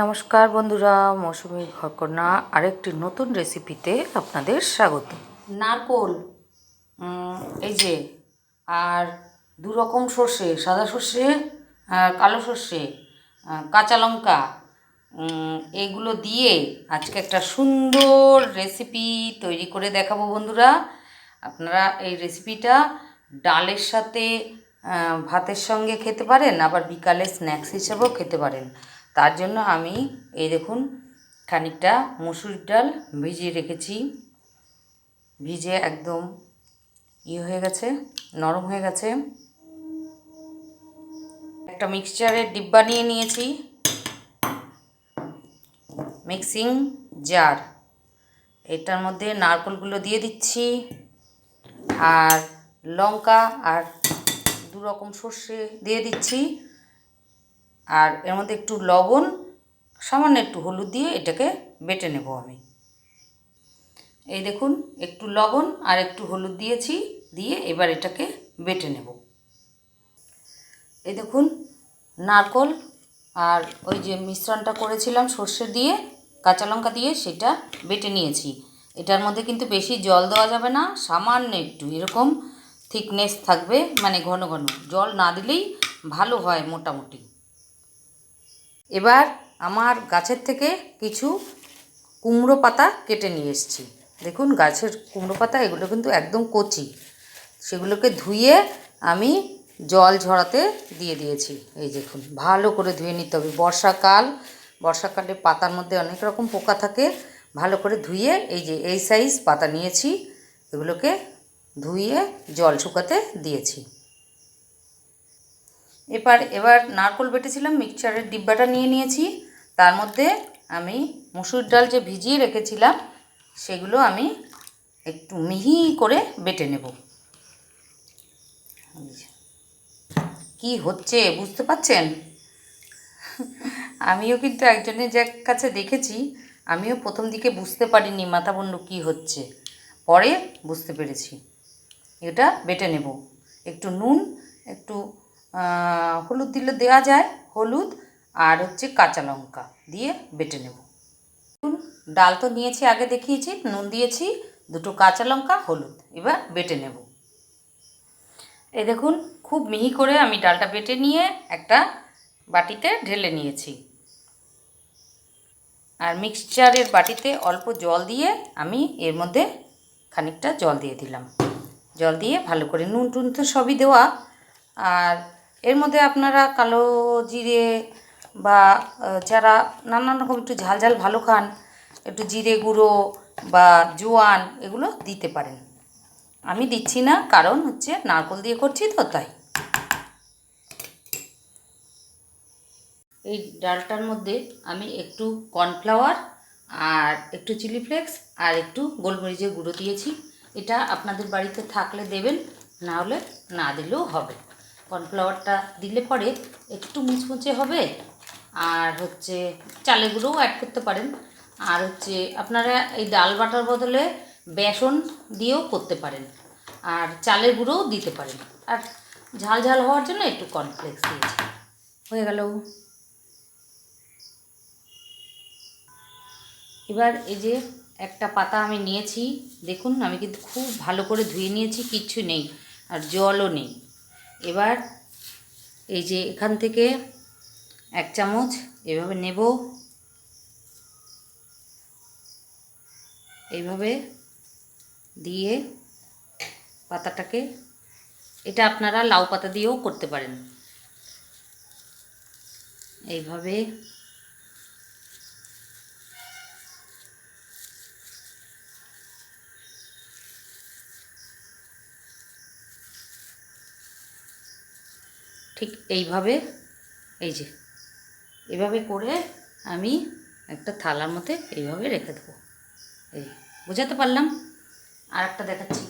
নমস্কার বন্ধুরা, মৌসুমি ঘরকন্যা আরেকটি নতুন রেসিপিতে আপনাদের স্বাগত। নারকোল। এই যে, আর দু রকম সর্ষে, সাদা সর্ষে কালো সর্ষে কাঁচা লঙ্কা এগুলো দিয়ে আজকে একটা সুন্দর রেসিপি তৈরি করে দেখাবো বন্ধুরা। আপনারা এই রেসিপিটা ডালের সাথে ভাতের সঙ্গে খেতে পারেন, আবার বিকালে স্ন্যাক্স হিসেবেও খেতে পারেন। তার জন্য আমি এই দেখুন খানিকটা মুসুর ডাল ভিজিয়ে রেখেছি। ভিজে একদম ইয়ে হয়ে গেছে, নরম হয়ে গেছে। একটা মিক্সচারের ডিব্বা নিয়ে নিয়েছি। মিক্সিং জার এটার মধ্যে নারকলগুলো দিয়ে দিচ্ছি। আর লঙ্কা আর দু রকম সর্ষে দিয়ে দিচ্ছি। আর এর মধ্যে একটু লবণ, সামান্য একটু হলুদ দিয়ে এটাকে বেটে নেব আমি। এই দেখুন, একটু লবণ আর একটু হলুদ দিয়েছি, দিয়ে এবার এটাকে বেটে নেব। এই দেখুন, নারকল আর ওই যে মিশ্রণটা করেছিলাম সর্ষে দিয়ে, কাঁচা লঙ্কা দিয়ে সেটা বেটে নিয়েছি। এটার মধ্যে কিন্তু বেশি জল দেওয়া যাবে না, সামান্য একটু, এরকম থিকনেস থাকবে মানে ঘন ঘন। জল না দিলেই ভালো হয় মোটামুটি। এবার আমার গাছের থেকে কিছু কুমড়ো পাতা কেটে নিয়ে এসেছি। দেখুন, গাছের কুমড়ো পাতা, এগুলো কিন্তু একদম কচি। সেগুলোকে ধুয়ে আমি জল ঝরাতে দিয়ে দিয়েছি। এই দেখুন, ভালো করে ধুয়ে নিতে হবে। বর্ষাকাল, বর্ষাকালে পাতার মধ্যে অনেক রকম পোকা থাকে। ভালো করে ধুয়ে এই যে, এই সাইজ পাতা নিয়েছি। এগুলোকে ধুয়ে জল শুকাতে দিয়েছি। এবার এবার নারকোল বেটেছিলাম মিক্সচারের ডিব্বাটা নিয়ে নিয়েছি। তার মধ্যে আমি মুসুর ডাল যে ভিজিয়ে রেখেছিলাম, সেগুলো আমি একটু মিহি করে বেটে নেব। কি হচ্ছে, বুঝতে পাচ্ছেন আমিও কিন্তু একজনের যে কাছে দেখেছি, আমিও প্রথম দিকে বুঝতে পারিনি মাথা বন্ধু কী হচ্ছে। পরে বুঝতে পেরেছি। এটা বেটে নেব। একটু নুন, একটু হলুদ দিলে দেওয়া যায়, হলুদ আর হচ্ছে কাঁচা লঙ্কা দিয়ে বেটে নেব। ডাল তো নিয়েছি, আগে দেখিয়েছি, নুন দিয়েছি, দুটো কাঁচা লঙ্কা, হলুদ, এবার বেটে নেব। এই দেখুন, খুব মিহি করে আমি ডালটা বেটে নিয়ে একটা বাটিতে ঢেলে নিয়েছি। আর মিক্সচারের বাটিতে অল্প জল দিয়ে আমি এর মধ্যে খানিকটা জল দিয়ে দিলাম। জল দিয়ে ভালো করে নুন টুন তো সবই দেওয়া। আর এর মধ্যে আপনারা কালো জিরে বা যারা নানান রকম একটু ঝাল ঝাল ভালো খান, একটু জিরে গুঁড়ো বা জোয়ান এগুলো দিতে পারেন। আমি দিচ্ছি না, কারণ হচ্ছে নারকল দিয়ে করছি তো, তাই। এই ডালটার মধ্যে আমি একটু কর্নফ্লাওয়ার আর একটু চিলি ফ্লেক্স আর একটু গোলমরিচের গুঁড়ো দিয়েছি। এটা আপনাদের বাড়িতে থাকলে দেবেন, না হলে না দিলেও হবে। কর্নফ্লাওয়ারটা দিলে পরে একটু মুচমুচে হবে। আর হচ্ছে চালের গুঁড়োও অ্যাড করতে পারেন। আর হচ্ছে আপনারা এই ডাল বাটার বদলে বেসন দিয়েও করতে পারেন। আর চালের গুঁড়োও দিতে পারেন। আর ঝাল ঝাল হওয়ার জন্য একটু কর্নফ্লেক্স দিয়েছি। হয়ে গেল। এবার এই যে একটা পাতা আমি নিয়েছি, দেখুন, আমি কিন্তু খুব ভালো করে ধুয়ে নিয়েছি, কিচ্ছু নেই। আর জলও নেই। এবার এই যে এখান থেকে এক চামচ এভাবে নেব। এইভাবে দিয়ে পাতাটাকে, এটা আপনারা লাউ পাতা দিয়েও করতে পারেন। এইভাবে ঠিক এইভাবে, এই যে, এভাবে করে আমি একটা থালার মধ্যে এইভাবে রেখে দেবো। এই বোঝাতে পারলাম? আর একটা দেখাচ্ছি।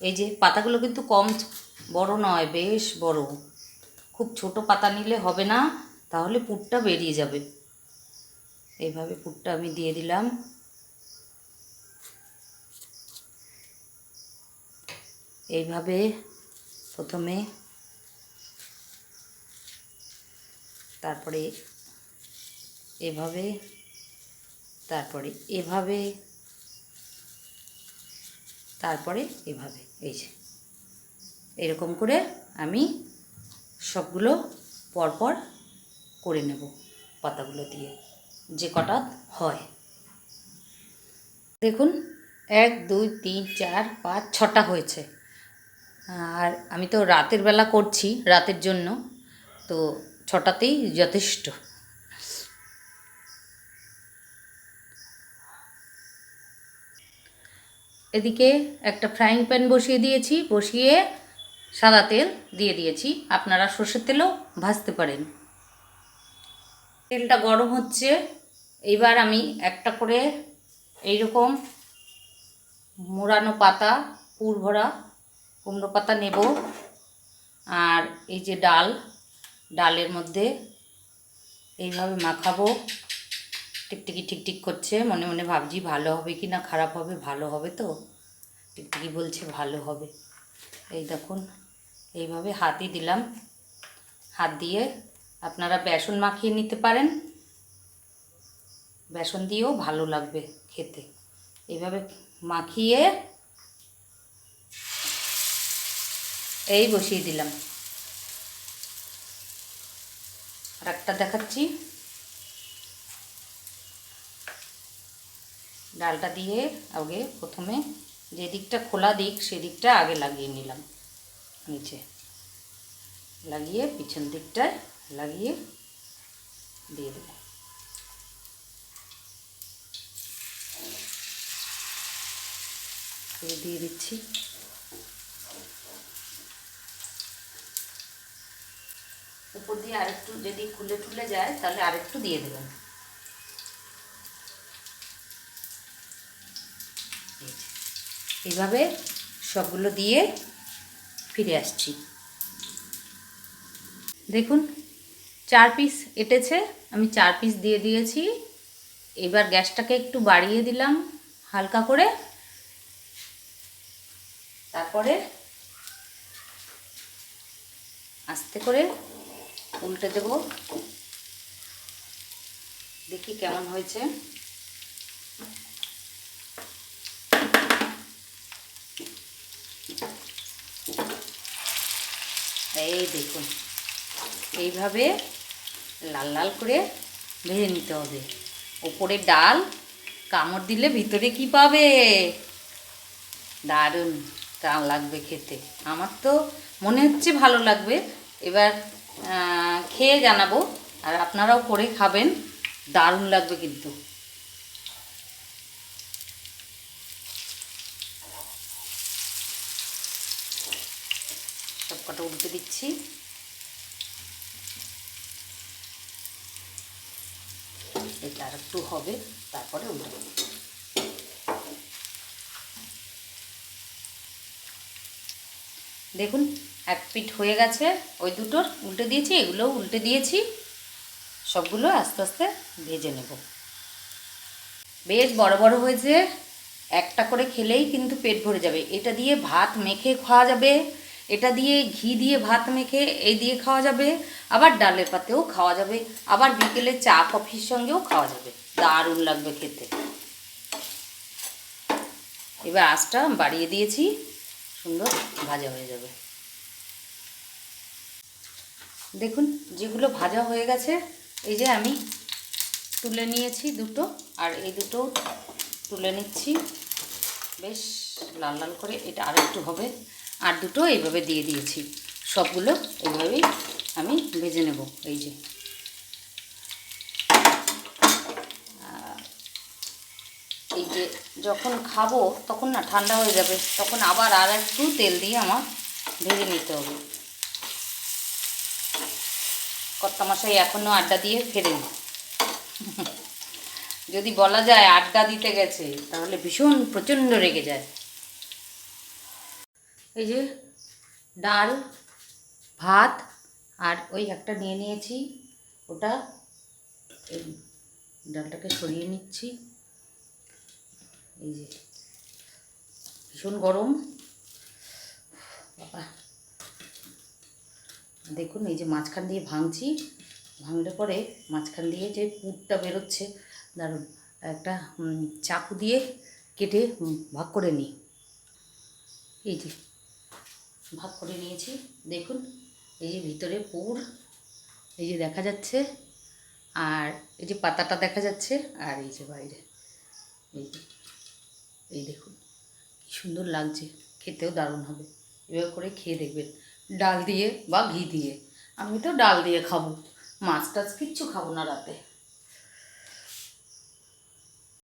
এই যে, পাতাগুলো কিন্তু কম বড় নয়, বেশ বড়। খুব ছোট পাতা নিলে হবে না, তাহলে পুরটা বেরিয়ে যাবে। এইভাবে পুরটা আমি দিয়ে দিলাম। এইভাবে প্রথমে তারপরে এভাবে তারপরে এভাবে তারপরে এভাবে, এই যে। এরকম করে আমি সবগুলো পরপর করে নেব পাতাগুলো দিয়ে, যে কটা হয়। দেখুন, এক, দুই, তিন, চার, পাঁচ, ছটা হয়েছে। আর আমি তো রাতের বেলা করছি, রাতের জন্য। তো ছটাতেই যথেষ্ট। এদিকে একটা ফ্রাইং প্যান বসিয়ে দিয়েছি, বসিয়ে সাদা তেল দিয়ে দিয়েছি। আপনারা সর্ষের তেলও ভাজতে পারেন। তেলটা গরম হচ্ছে। এইবার আমি একটা করে এইরকম মোড়ানো পাতা, পুর ভরা কুমড়ো পাতা নেব। আর এই যে ডাল, ডালের মধ্যে এইভাবে মাখাবো। টিকটিকি টিকটিক করছে, মনে মনে ভাবছি ভালো হবে কি না, খারাপ হবে, ভালো হবে তো। টিকটিকি বলছে ভালো হবে। এই দেখুন, এইভাবে হাতই দিলাম। হাত দিয়ে আপনারা বেসন মাখিয়ে নিতে পারেন। বেসন দিয়েও ভালো লাগবে খেতে। এইভাবে মাখিয়ে এই বসিয়ে দিলাম। আর একটা দেখাচ্ছি। ডালটা দিয়ে আগে প্রথমে যে দিকটা খোলা দিক সেদিকটা আগে লাগিয়ে নিলাম, নিচে। লাগিয়ে পিছন দিকটায় লাগিয়ে দিয়ে দেব দিয়ে দিচ্ছি। উপর দিয়ে আরেকটু যদি খুলে টুলে যায়, তাহলে আরেকটু দিয়ে দেবেন। এইভাবে সবগুলো দিয়ে ফিরে আসছি। দেখুন, চার পিস এটেছে, আমি চার পিস দিয়ে দিয়েছি। এবার গ্যাসটাকে একটু বাড়িয়ে দিলাম হালকা করে। তারপরে আস্তে করে উল্টে দেব। দেখি কেমন হয়েছে। এই দেখুন, এইভাবে লাল লাল করে ভেজে নিতে হবে। ওপরে ডাল, কামড় দিলে ভিতরে কি পাবে? দারুণ টান লাগবে খেতে। আমার তো মনে হচ্ছে ভালো লাগবে। এবার খেয়ে জানাব। আর আপনারাও করে খাবেন। দারুণ লাগবে কিন্তু। সব কটা দিচ্ছি। এটা আর একটু হবে, তারপরে দেবো। দেখুন এক পিঠ হয়ে গেছে, ওই দুটোর উল্টে দিয়েছি, এগুলোও উল্টে দিয়েছি। সবগুলো আস্তে আস্তে ভেজে নেব। বেশ বড় বড় হয়েছে, একটা করে খেলেই কিন্তু পেট ভরে যাবে। এটা দিয়ে ভাত মেখে খাওয়া যাবে, এটা দিয়ে ঘি দিয়ে ভাত মেখে, এই দিয়ে খাওয়া যাবে, আবার ডালের পাতেও খাওয়া যাবে, আবার বিকেলে চা, কফির সঙ্গেও খাওয়া যাবে। দারুণ লাগবে খেতে। এবার আঁচটা বাড়িয়ে দিয়েছি, সুন্দর ভাজা হয়ে যাবে। দেখুন, যেগুলো ভাজা হয়ে গেছে, এই যে আমি তুলে নিয়েছি দুটো, আর এই দুটো তুলে নিচ্ছি। বেশ, লাল লাল করে এটা আরেকটু হবে। আর দুটো এইভাবে দিয়ে দিয়েছি। সবগুলো এইভাবেই আমি ভেজে নেব, এই যে। আর এই যে যখন খাব, তখন না ঠান্ডা হয়ে যাবে, তখন আবার আর একটু তেল দিয়ে আমার ভেজে নিতে হবে। কর্তামশাই এখনও আড্ডা দিয়ে ফেরেনি। যদি বলা যায় আড্ডা দিতে গেছে, তাহলে ভীষণ প্রচণ্ড রেগে যায়। এই যে ডাল, ভাত, আর ওই একটা নিয়ে নিয়েছি। ওটা এই ডালটাকে সরিয়ে নিচ্ছি। এই যে ভীষণ গরম। দেখুন, এই যে মাঝখান দিয়ে ভাঙছি, ভাঙলে পরে মাঝখান দিয়ে যে পুরটা বেরোচ্ছে, দারুণ। একটা চাকু দিয়ে কেটে ভাগ করে নিই। এই যে, ভাগ করে নিয়েছি। দেখুন, এই যে ভিতরে পুর, এই যে দেখা যাচ্ছে, আর এই যে পাতাটা দেখা যাচ্ছে, আর এই যে বাইরে, এই যে, এই দেখুন সুন্দর লাগছে, খেতেও দারুণ হবে। এভাবে করে খেয়ে দেখবেন। ডাল দিয়ে বা ঘি দিয়ে আমি তো ডাল দিয়ে খাব মাছ টাছ কিচ্ছু খাব না রাতে